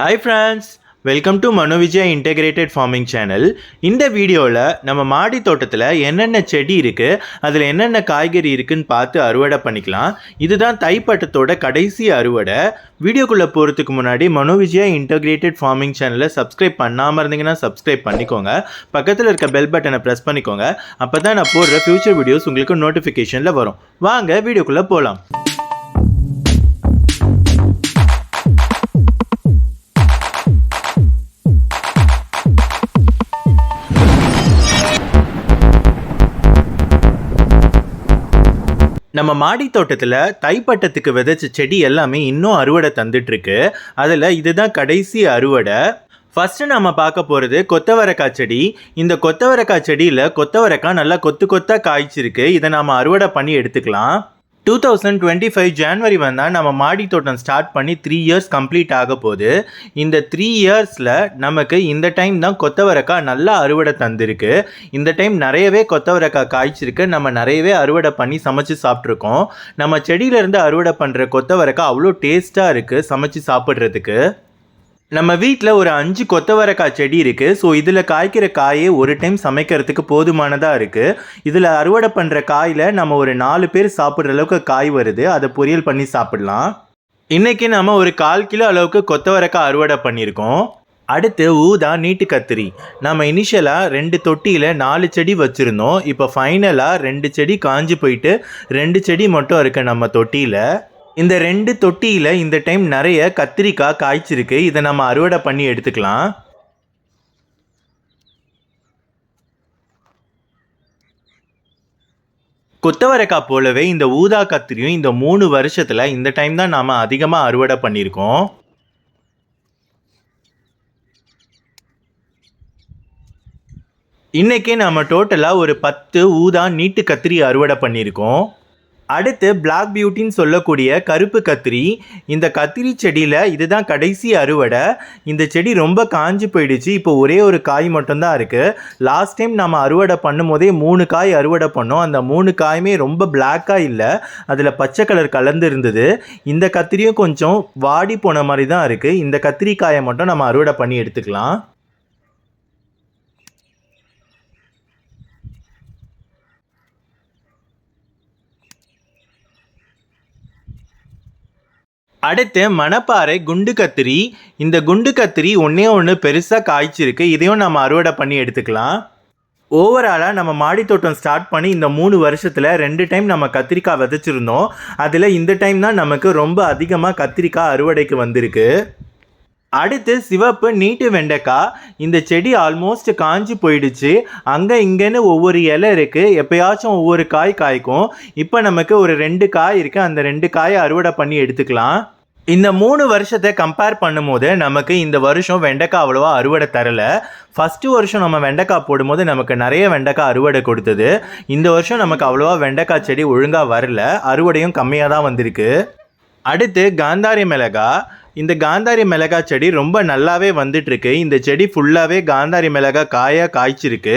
Hi friends welcome to Manovijaya integrated farming channel இந்த வீடியோவில் நம்ம மாடி தோட்டத்தில் என்னென்ன செடி இருக்குது அதில் என்னென்ன காய்கறி இருக்குதுன்னு பார்த்து அறுவடை பண்ணிக்கலாம். இதுதான் தைப்பட்டத்தோட கடைசி அறுவடை. வீடியோக்குள்ளே போகிறதுக்கு முன்னாடி மனோவிஜயா இன்டெகிரேட்டட் ஃபார்மிங் சேனலை சப்ஸ்கிரைப் பண்ணாமல் இருந்தீங்கன்னா சப்ஸ்கிரைப் பண்ணிக்கோங்க. பக்கத்தில் இருக்க பெல் பட்டனை ப்ரெஸ் பண்ணிக்கோங்க. அப்போ தான் நான் போடுற ஃபியூச்சர் வீடியோஸ் உங்களுக்கு நோட்டிஃபிகேஷனில் வரும். வாங்க வீடியோக்குள்ளே போகலாம் நம்ம மாடி தோட்டத்தில் தைப்பட்டத்துக்கு விதைச்ச செடி எல்லாமே இன்னும் அறுவடை தந்துட்டுருக்கு. அதில் இதுதான் கடைசி அறுவடை. ஃபஸ்ட்டு நம்ம பார்க்க போகிறது கொத்தவரக்காய் செடி. இந்த கொத்தவரக்காய் செடியில் கொத்தவரக்காய் நல்லா கொத்து கொத்தாக காய்ச்சிருக்கு. இதை நாம் அறுவடை பண்ணி எடுத்துக்கலாம். Two thousand twenty five January வந்தால் நம்ம மாடி தோட்டம் ஸ்டார்ட் பண்ணி த்ரீ இயர்ஸ் கம்ப்ளீட் ஆக போகுது. இந்த த்ரீ இயர்ஸில் நமக்கு இந்த டைம் தான் கொத்தவரக்காய் நல்லா அறுவடை தந்திருக்கு. இந்த டைம் நிறையவே கொத்தவரக்காய் காய்ச்சிருக்கு. நம்ம நிறையவே அறுவடை பண்ணி சமைச்சு சாப்பிட்ருக்கோம் நம்ம செடியிலேருந்து அறுவடை பண்ணுற கொத்தவரக்காய் அவ்வளோ டேஸ்ட்டாக இருக்குது சமைச்சு சாப்பிட்றதுக்கு. நம்ம வீட்டில் ஒரு அஞ்சு கொத்தவரக்காய் செடி இருக்குது ஸோ இதில் காய்க்கிற காயே ஒரு டைம் சமைக்கிறதுக்கு போதுமானதாக இருக்குது இதில் அறுவடை பண்ணுற காயில் நம்ம ஒரு நாலு பேர் சாப்பிட்ற அளவுக்கு காய் வருது. அதை பொரியல் பண்ணி சாப்பிடலாம். இன்றைக்கி நம்ம ஒரு கால் கிலோ அளவுக்கு கொத்தவரக்காய் அறுவடை பண்ணியிருக்கோம். அடுத்து ஊதா நீட்டு கத்திரி. நம்ம இனிஷியலாக ரெண்டு தொட்டியில் நாலு செடி வச்சுருந்தோம். இப்போ ஃபைனலாக ரெண்டு செடி காஞ்சி போயிட்டு ரெண்டு செடி மட்டும் இருக்குது நம்ம தொட்டியில். இந்த ரெண்டு தொட்டியில் இந்த டைம் நிறைய கத்திரிக்காய் காய்ச்சிருக்கு. இதை நம்ம அறுவடை பண்ணி எடுத்துக்கலாம். கொத்தவரைக்காய் போலவே இந்த ஊதா கத்திரியும் இந்த மூணு வருஷத்தில் இந்த டைம் தான் நாம் அதிகமாக அறுவடை பண்ணியிருக்கோம். இன்றைக்கே நம்ம டோட்டலாக ஒரு பத்து ஊதா நீட்டு கத்திரி அறுவடை பண்ணியிருக்கோம். அடுத்து பிளாக் பியூட்டின்னு சொல்லக்கூடிய கருப்பு கத்திரி. இந்த கத்திரி செடியில் இதுதான் கடைசி அறுவடை. இந்த செடி ரொம்ப காஞ்சி போயிடுச்சு. இப்போ ஒரே ஒரு காய் மட்டும்தான் இருக்குது லாஸ்ட் டைம் நம்ம அறுவடை பண்ணும்போதே மூணு காய் அறுவடை பண்ணோம். அந்த மூணு காயுமே ரொம்ப பிளாக்காக இல்லை. அதில் பச்சை கலர் கலந்து இருந்தது இந்த கத்திரியும் கொஞ்சம் வாடி போன மாதிரி தான் இருக்குது இந்த கத்திரிக்காயை மட்டும் நம்ம அறுவடை பண்ணி எடுத்துக்கலாம். அடுத்து மணப்பாறை குண்டு கத்திரி. இந்த குண்டு கத்திரி ஒன்றே ஒன்று பெருசாக காய்ச்சிருக்கு. இதையும் நம்ம அறுவடை பண்ணி எடுத்துக்கலாம். ஓவராலாக நம்ம மாடி தோட்டம் ஸ்டார்ட் பண்ணி இந்த மூணு வருஷத்தில் ரெண்டு டைம் நம்ம கத்திரிக்காய் விதைச்சிருந்தோம். அதில் இந்த டைம் தான் நமக்கு ரொம்ப அதிகமாக கத்திரிக்காய் அறுவடைக்கு வந்திருக்கு. அடுத்து சிவப்பு நீட்டு வெண்டைக்காய். இந்த செடி ஆல்மோஸ்ட் காஞ்சி போயிடுச்சு. அங்கே இங்கேன்னு ஒவ்வொரு இலை இருக்குது எப்போயாச்சும் ஒவ்வொரு காய் காய்க்கும். இப்போ நமக்கு ஒரு ரெண்டு காய் இருக்குது அந்த ரெண்டு காயை அறுவடை பண்ணி எடுத்துக்கலாம். இந்த மூணு வருஷத்தை கம்பேர் பண்ணும்போது நமக்கு இந்த வருஷம் வெண்டைக்காய் அவ்வளோவா அறுவடை தரல. ஃபஸ்ட்டு வருஷம் நம்ம வெண்டைக்காய் போடும்போது நமக்கு நிறைய வெண்டைக்காய் அறுவடை கொடுத்தது. இந்த வருஷம் நமக்கு அவ்வளோவா வெண்டைக்காய் செடி ஒழுங்காக வரல. அறுவடையும் கம்மியாக தான் வந்திருக்கு. அடுத்து காந்தாரி மிளகா இந்த காந்தாரி மிளகா செடி ரொம்ப நல்லாவே வந்துட்டுருக்கு. இந்த செடி ஃபுல்லாகவே காந்தாரி மிளகா காயாக காய்ச்சிருக்கு.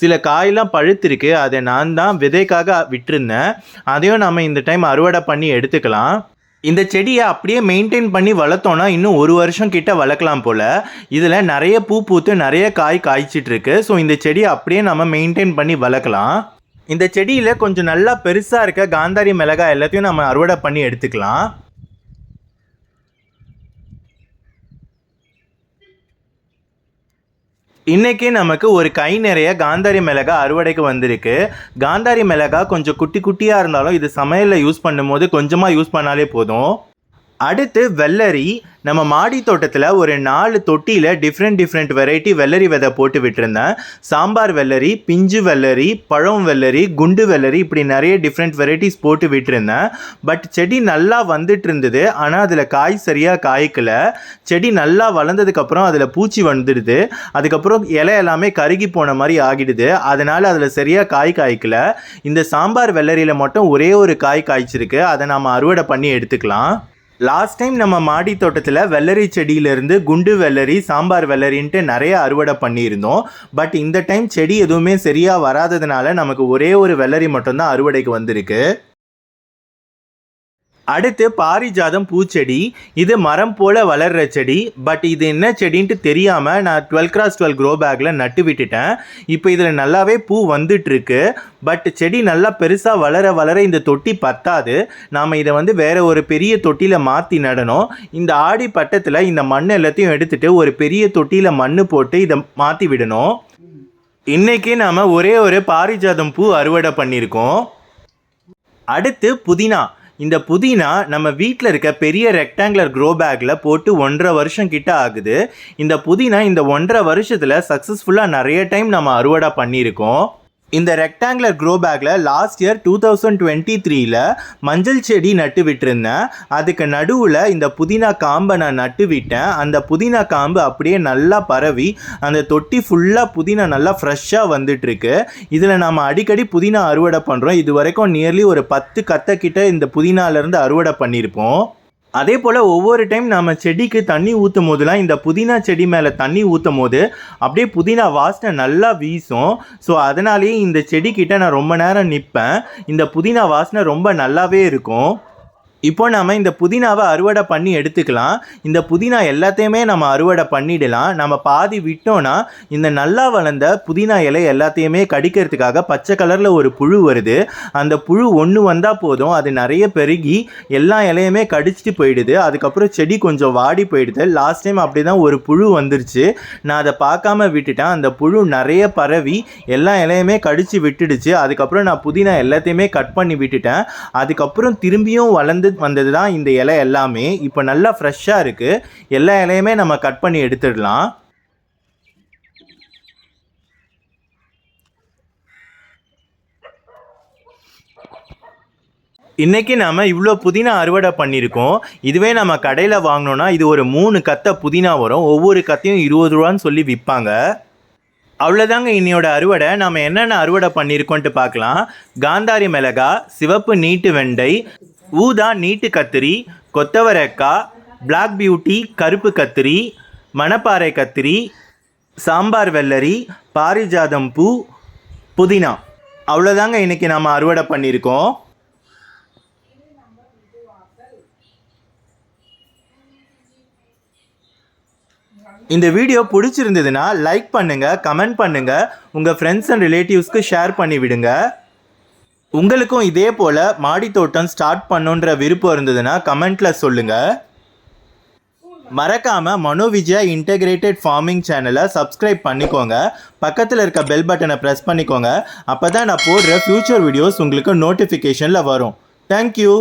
சில காயெல்லாம் பழுத்திருக்கு. அதை நான் தான் விதைக்காக விட்டுருந்தேன். அதையும் நம்ம இந்த டைம் அறுவடை பண்ணி எடுத்துக்கலாம். இந்த செடியை அப்படியே மெயின்டைன் பண்ணி வளர்த்தோன்னா இன்னும் ஒரு வருஷம் கிட்ட வளர்க்கலாம் போல். இதில் நிறைய பூ பூத்து நிறைய காய் காய்ச்சிட்ருக்கு ஸோ இந்த செடியை அப்படியே நம்ம மெயின்டைன் பண்ணி வளர்க்கலாம். இந்த செடியில் கொஞ்சம் நல்லா பெருசாக இருக்க காந்தாரி மிளகாய் எல்லாத்தையும் நம்ம அறுவடை பண்ணி எடுத்துக்கலாம். இன்றைக்கி நமக்கு ஒரு கை நிறைய காந்தாரி மிளகா அறுவடைக்கு வந்திருக்கு. காந்தாரி மிளகா கொஞ்சம் குட்டி குட்டியாக இருந்தாலும் இது சமையலில் யூஸ் பண்ணும்போது கொஞ்சமாக யூஸ் பண்ணாலே போதும். அடுத்து வெள்ளரி. நம்ம மாடி தோட்டத்தில் ஒரு நாலு தொட்டியில் டிஃப்ரெண்ட் டிஃப்ரெண்ட் வெரைட்டி வெள்ளரி விதை போட்டு விட்டுருந்தேன். சாம்பார் வெள்ளரி பிஞ்சு வெள்ளரி பழம் வெள்ளரி குண்டு வெள்ளரி இப்படி நிறைய டிஃப்ரெண்ட் வெரைட்டிஸ் போட்டு விட்டுருந்தேன். பட் செடி நல்லா வந்துட்டு இருந்தது ஆனால் அதில் காய் சரியாக காய்க்கல. செடி நல்லா வளர்ந்ததுக்கப்புறம் அதில் பூச்சி வந்துடுது. அதுக்கப்புறம் இலை எல்லாமே கருகி போன மாதிரி ஆகிடுது. அதனால் அதில் சரியாக காய் காய்க்கல. இந்த சாம்பார் வெள்ளரியில் மட்டும் ஒரே ஒரு காய் காய்ச்சிருக்கு. அதை நாம் அறுவடை பண்ணி எடுத்துக்கலாம். லாஸ்ட் டைம் நம்ம மாடி தோட்டத்தில் வெள்ளரி செடியிலேருந்து குண்டு வெள்ளரி சாம்பார் வெள்ளரின்ட்டு நிறைய அறுவடை பண்ணியிருந்தோம். பட் இந்த டைம் செடி எதுவுமே சரியாக வராததுனால நமக்கு ஒரே ஒரு வெள்ளரி மட்டும்தான் அறுவடைக்கு வந்திருக்கு. அடுத்து பாரிஜாதம் பூச்செடி. இது மரம் போல் வளர்கிற செடி. பட் இது என்ன செடின்ட்டு தெரியாமல் நான் டுவெல் கிராஸ் டுவெல் க்ரோ பேக்கில் நட்டு விட்டுட்டேன். இப்போ இதில் நல்லாவே பூ வந்துட்டுருக்கு. பட் செடி நல்லா பெருசாக வளர வளர இந்த தொட்டி பத்தாது. நாம் இதை வந்து வேறு ஒரு பெரிய தொட்டியில் மாற்றி நடணும். இந்த ஆடி பட்டத்தில் இந்த மண் எல்லாத்தையும் எடுத்துட்டு ஒரு பெரிய தொட்டியில் மண் போட்டு இதை மாற்றி விடணும். இன்றைக்கி நாம் ஒரே ஒரு பாரிஜாதம் பூ அறுவடை பண்ணியிருக்கோம். அடுத்து புதினா. இந்த புதினா நம்ம வீட்டில் இருக்க பெரிய ரெக்டாங்குலர் க்ரோ பேக்கில் போட்டு ஒன்றரை வருஷம் கிட்ட ஆகுது. இந்த புதினா இந்த ஒன்றரை வருஷத்தில் சக்ஸஸ்ஃபுல்லாக நிறைய டைம் நம்ம அறுவடை பண்ணியிருக்கோம். இந்த ரெக்டாங்குலர் க்ரோ பேக்கில் last year two thousand twenty த்ரீல மஞ்சள் செடி நட்டு விட்டுருந்தேன். அதுக்கு நடுவில் இந்த புதினா காம்பை நான் நட்டு விட்டேன். அந்த புதினா காம்பு அப்படியே நல்லா பரவி அந்த தொட்டி ஃபுல்லாக புதினா நல்லா ஃப்ரெஷ்ஷாக வந்துட்டுருக்கு. இதில் நம்ம அடிக்கடி புதினா அறுவடை பண்ணுறோம் இது வரைக்கும் நியர்லி ஒரு பத்து கத்தை கிட்ட இந்த புதினாலேருந்து அறுவடை பண்ணியிருப்போம் அதே போல் ஒவ்வொரு டைம் நம்ம செடிக்கு தண்ணி ஊற்றும் போதெல்லாம் இந்த புதினா செடி மேலே தண்ணி ஊற்றும் போது அப்படியே புதினா வாசனை நல்லா வீசும். ஸோ அதனாலேயே இந்த செடிக்கிட்ட நான் ரொம்ப நேரம் நிற்பேன் இந்த புதினா வாசனை ரொம்ப நல்லாவே இருக்கும். இப்போ நம்ம இந்த புதினாவை அறுவடை பண்ணி எடுத்துக்கலாம். இந்த புதினா எல்லாத்தையுமே நம்ம அறுவடை பண்ணிடலாம். நம்ம பாதி விட்டோம்னா இந்த நல்லா வளர்ந்த புதினா இலை எல்லாத்தையுமே கடிக்கிறதுக்காக பச்சை கலரில் ஒரு புழு வருது. அந்த புழு ஒன்று வந்தால் போதும். அது நிறைய பெருகி எல்லா இலையுமே கடிச்சிட்டு போயிடுது. அதுக்கப்புறம் செடி கொஞ்சம் வாடி போயிடுது. லாஸ்ட் டைம் அப்படி தான் ஒரு புழு வந்துருச்சு. நான் அதை பார்க்காம விட்டுட்டேன். அந்த புழு நிறைய பரவி எல்லா இலையுமே கடிச்சு விட்டுடுச்சு. அதுக்கப்புறம் நான் புதினா எல்லாத்தையுமே கட் பண்ணி விட்டுட்டேன். அதுக்கப்புறம் திரும்பியும் வளர்ந்து வந்தது தான் இந்த இலை எல்லாமே. இப்போ நல்லா ஃப்ரெஷ்ஷாக இருக்குது எல்லா இலையுமே நம்ம கட் பண்ணி எடுத்துடலாம். இன்னைக்கு நாம் இவ்வளோ புதினா அறுவடை பண்ணியிருக்கோம் இதுவே நம்ம கடையில் வாங்கினோன்னா இது ஒரு மூணு கத்தை புதினா வரும். ஒவ்வொரு கத்தையும் இருபது ரூபான்னு சொல்லி விற்பாங்க அவ்வளோதாங்க இன்னையோட அறுவடை. நம்ம என்னென்ன அறுவடை பண்ணியிருக்கோன்ட்டு பார்க்கலாம். காந்தாரி மிளகா சிவப்பு நீட்டு வெண்டை ஊதா நீட்டு கத்திரி கொத்தவரக்காய் பிளாக் பியூட்டி கருப்பு கத்திரி மணப்பாறை கத்திரி சாம்பார் வெள்ளரி பாரிஜாதம் பூ புதினா. அவ்வளோதாங்க இன்றைக்கி நம்ம அறுவடை பண்ணியிருக்கோம். இந்த வீடியோ பிடிச்சிருந்ததுன்னா லைக் பண்ணுங்கள் கமெண்ட் பண்ணுங்கள் உங்கள் ஃப்ரெண்ட்ஸ் அண்ட் ரிலேட்டிவ்ஸ்க்கு ஷேர் பண்ணி விடுங்க உங்களுக்கும் இதே போல் மாடித்தோட்டம் ஸ்டார்ட் பண்ணுன்ற விருப்பம் இருந்ததுன்னா கமெண்ட்ல சொல்லுங்க. மறக்காமல் மனோவிஜயா இன்டகிரேட்டட் ஃபார்மிங் சேனலை சப்ஸ்கிரைப் பண்ணிக்கோங்க. பக்கத்தில் இருக்க பெல் பட்டனை ப்ரெஸ் பண்ணிக்கோங்க. அப்போ தான் நான் போடுற ஃப்யூச்சர் வீடியோஸ் உங்களுக்கு நோட்டிஃபிகேஷனில் வரும். தேங்க்யூ